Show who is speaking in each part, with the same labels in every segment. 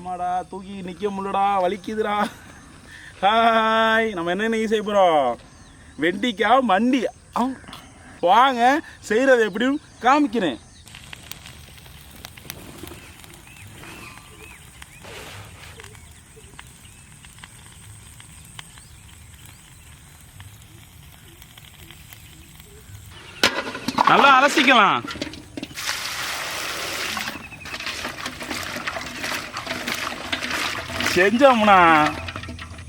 Speaker 1: அம்மாடா தூக்கி நிக்க முடியலடா வலிக்குதுடா. ஹாய் நம்ம என்ன இன்னைக்கு செய்ய போறோம்? வெண்டிக்காய் மண்டி. வாங்க செய்கிறது எப்படியும் காமிக்கிறேன். நல்லா அலசிக்கலாம். செஞ்சோம்னா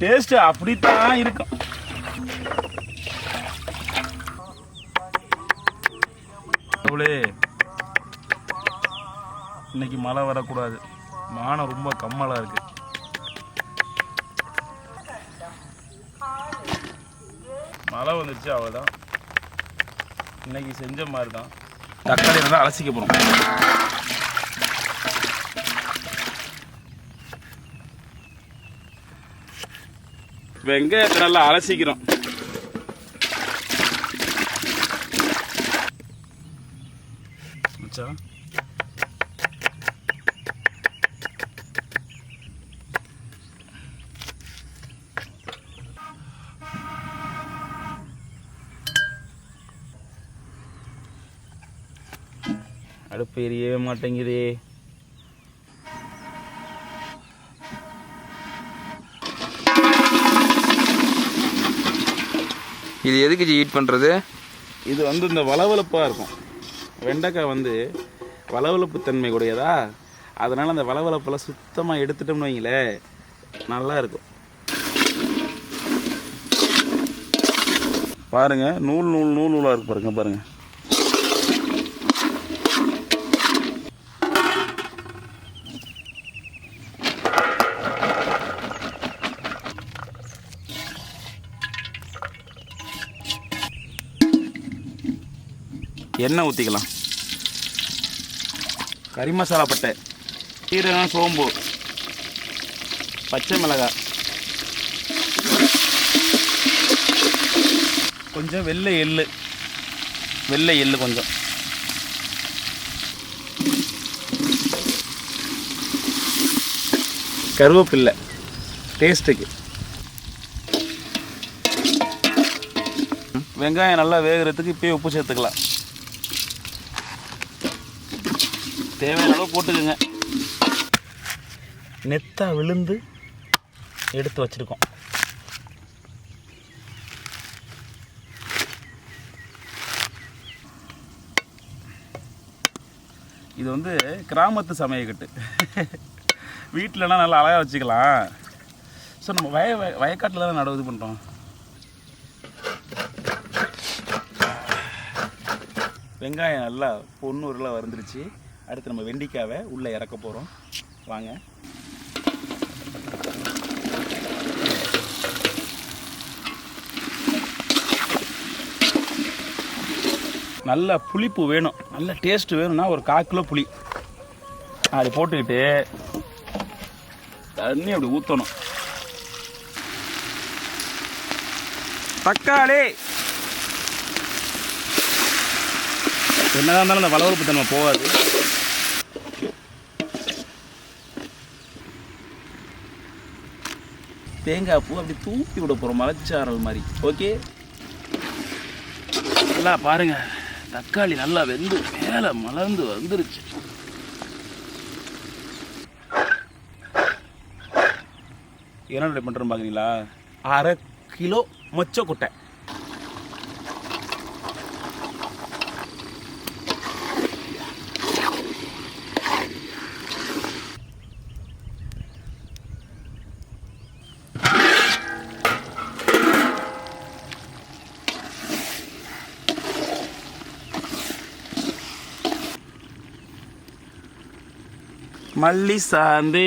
Speaker 1: டேஸ்ட் அப்படித்தான் இருக்கும். அவளே இன்னைக்கு மழை வரக்கூடாது. மானம் ரொம்ப கம்மலா இருக்கு. மழை வந்துருச்சு அவ்வளோதான் இன்னைக்கு செஞ்ச மாதிரி தான் தக்காளி நல்லா அலசிக்க போகிறோம் இப்போ எங்கே நல்லா அலசிக்கிறோம். அடுப்பு எரியவே மாட்டேங்குதே.
Speaker 2: இது எதுக்கு ஜி ஹீட் பண்ணுறது
Speaker 1: இது வந்து இந்த வளவளப்பாக இருக்கும். வெண்டைக்காய் வந்து வளவளப்பு தன்மை கூடியதா அதனால் அந்த வளவளப்பெல்லாம் சுத்தமாக எடுத்துட்டோம்னு வைங்களேன் நல்லா இருக்கும். பாருங்கள் நூல் நூல் நூல் நூலாக இருக்கு பாருங்கள் பாருங்கள் எண்ணெய் ஊற்றிக்கலாம் கறி மசாலா பட்டை சீரகம் சோம்பு பச்சை மிளகாய். கொஞ்சம் வெள்ளை எள்ளு. வெள்ளை எள்ளு கொஞ்சம். கருவேப்பில்லை டேஸ்ட்டுக்கு வெங்காயம் நல்லா வேகிறதுக்கு இப்போயே உப்பு சேர்த்துக்கலாம். தேவையான அளவு போட்டுக்கோங்க. நெத்தா விழுந்து எடுத்து வச்சிருக்கோம். இது வந்து கிராமத்து சமையக்கட்டு வீட்டிலலாம் நல்லா அழகாக வச்சுக்கலாம். ஸோ நம்ம வய வயக்காட்டில் தான் நடவு இது பண்ணுறோம் வெங்காயம் நல்லா பொண்ணூரில் வந்துருச்சு அடுத்து நம்ம வெண்டிக்காவை உள்ளே இறக்க போகிறோம். வாங்க. நல்ல புளிப்பு வேணும். நல்ல டேஸ்ட் வேணும்னா ஒரு கால் கிலோ புளி. அது போட்டுக்கிட்டு தண்ணி அப்படி ஊற்றணும் தக்காளி! என்னதான் இருந்தாலும் அந்த வளவளப்பு தன்மை போகாது. தேங்காய் பூ அப்படி தூக்கி விட போகிறோம் மலைச்சாரல் மாதிரி. ஓகே நல்லா பாருங்க. தக்காளி நல்லா வெந்து மேலே மலர்ந்து வந்துருச்சு. என்ன ரெடி பண்ணுறோம் பார்க்குறீங்களா அரை கிலோ மொச்ச மல்லி சாந்து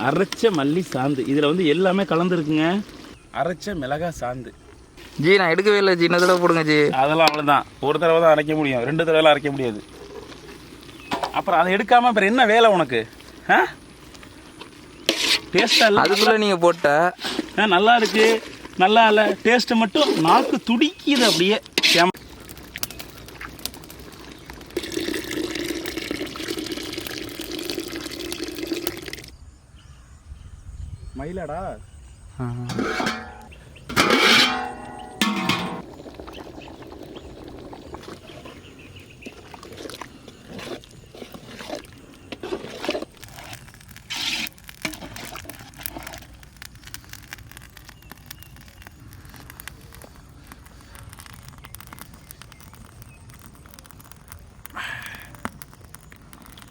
Speaker 1: அரைச்ச மல்லி சாந்து இதில் வந்து எல்லாமே கலந்துருக்குங்க. அரைச்ச மிளகாய் சாந்து
Speaker 2: ஜி நான் எடுக்கவே இல்லை ஜி. இன்னொரு தடவை போடுங்க ஜி.
Speaker 1: அதெல்லாம் அவ்வளோதான் ஒரு தடவை தான் அரைக்க முடியும். ரெண்டு தடவைலாம் அரைக்க முடியாது. அப்புறம் அதை எடுக்காமல் அப்புறம் என்ன வேலை உனக்கு? ஆ? டேஸ்ட்டாக இல்லை
Speaker 2: அதுக்குள்ளே நீங்கள் போட்ட
Speaker 1: ஆ நல்லா இருக்கு. நல்லா இல்லை. டேஸ்ட்டு மட்டும் நாக்கு துடிக்குது அப்படியே. மயிலாடா?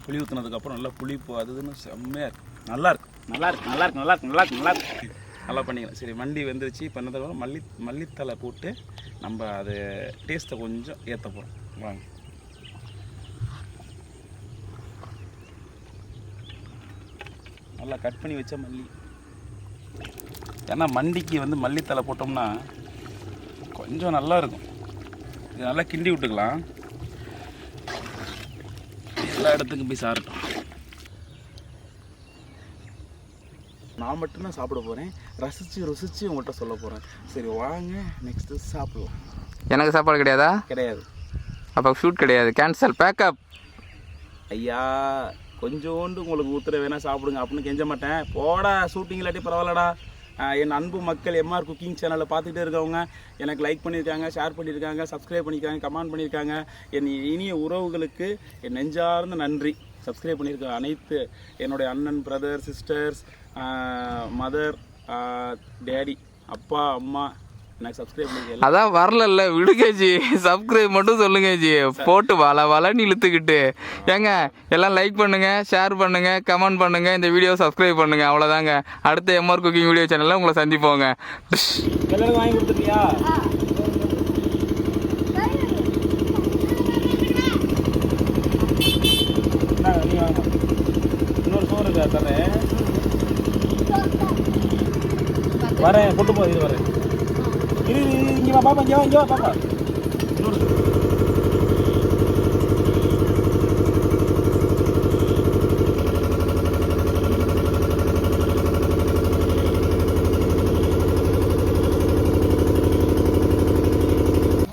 Speaker 1: புளி ஊற்றுனதுக்கப்புறம் நல்லா புளிப்பு அதுன்னு செம்மையாக இருக்கு. நல்லா நல்லா இருக்கு நல்லா இருக்கு நல்லா இருக்கு நல்லா இருக்கு நல்லா இருக்கு நல்லா பண்ணிக்கலாம். சரி மண்டி வெந்துருச்சு. பண்ணதுக்கப்புறம் மல்லி மல்லித்தலை போட்டு நம்ம அது டேஸ்ட்டை கொஞ்சம் ஏற்ற போகிறோம் வாங்க. நல்லா கட் பண்ணி வச்ச மல்லி. ஏன்னா மண்டிக்கு வந்து மல்லித்தலை போட்டோம்னா கொஞ்சம் நல்லா இருக்கும் இது நல்லா கிண்டி விட்டுக்கலாம். எல்லா இடத்துக்கும் போய் சாரட்டும். நான் மட்டும்தான் சாப்பிட போகிறேன் ரசித்து ருசித்து உங்கள்கிட்ட சொல்ல போகிறேன் சரி வாங்க நெக்ஸ்ட்டு சாப்பிடலாம்.
Speaker 2: எனக்கு சாப்பாடு கிடையாதா?
Speaker 1: கிடையாது.
Speaker 2: அப்போ ஷூட் கிடையாது. கேன்சல் பேக்கப்
Speaker 1: ஐயா கொஞ்சோண்டு உங்களுக்கு ஊத்துற வேணா சாப்பிடுங்க. அப்படின்னு கெஞ்ச மாட்டேன். போடா ஷூட்டிங் இல்லாட்டி பரவாயில்லடா. என் அன்பு மக்கள் எம்ஆர் குக்கிங் சேனலை பார்த்துட்டே இருக்கவங்க எனக்கு லைக் பண்ணியிருக்காங்க ஷேர் பண்ணியிருக்காங்க சப்ஸ்கிரைப் பண்ணியிருக்காங்க கமெண்ட் பண்ணியிருக்காங்க. என் இனிய உறவுகளுக்கு என் நெஞ்சார்ந்த நன்றி. சப்ஸ்கிரைப் பண்ணியிருக்க அனைத்து என்னுடைய அண்ணன் பிரதர் சிஸ்டர்ஸ் மதர் டேடி அப்பா அம்மா
Speaker 2: அதான் வரலல்ல விடுங்க ஜி. சப்ஸ்கிரைப் மட்டும் சொல்லுங்க ஜி. போட்டு வள வளன்னு இழுத்துக்கிட்டு. ஏங்க எல்லாம் லைக் பண்ணுங்க ஷேர் பண்ணுங்க கமெண்ட் பண்ணுங்க இந்த வீடியோ சப்ஸ்கிரைப் பண்ணுங்க. அவ்வளோதாங்க அடுத்த எம்ஆர் குக்கிங் வீடியோ சேனலில் உங்களை சந்திப்போங்க.
Speaker 1: இன்னொரு இருக்கா தரேன் வரேன் கொண்டு போய் இது வரேன். இரு இரு, பாப்பா இங்கே வா இங்க வா பாப்பா. இன்னொரு சோறு.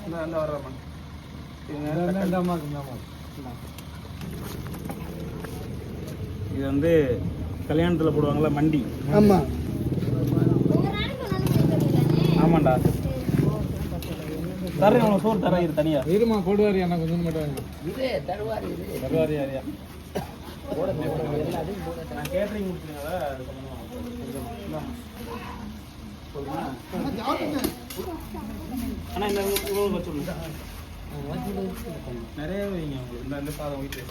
Speaker 1: இந்த இந்த வர்றேம்மா இது வந்து கல்யாணத்தில் போடுவாங்கல்ல மண்டி
Speaker 3: ஆமாம்
Speaker 1: ஆமாண்டா தரேன் உனக்கு சோறு தரேன் இது தனியா
Speaker 3: இருமா போடுவார் எனக்கு கொஞ்சம் மட்டும்
Speaker 1: தருவாரி யாரியா நான் கேட்டரிங் முடிச்சுங்களா அது பண்ணணும் கொஞ்சம் இந்தாம்மா. போதுமா? அண்ணா இந்த இவ்வளோ வச்சுருங்க நிறைய வைங்க உங்களுக்கு இந்த இந்த சாதம் வீட்டு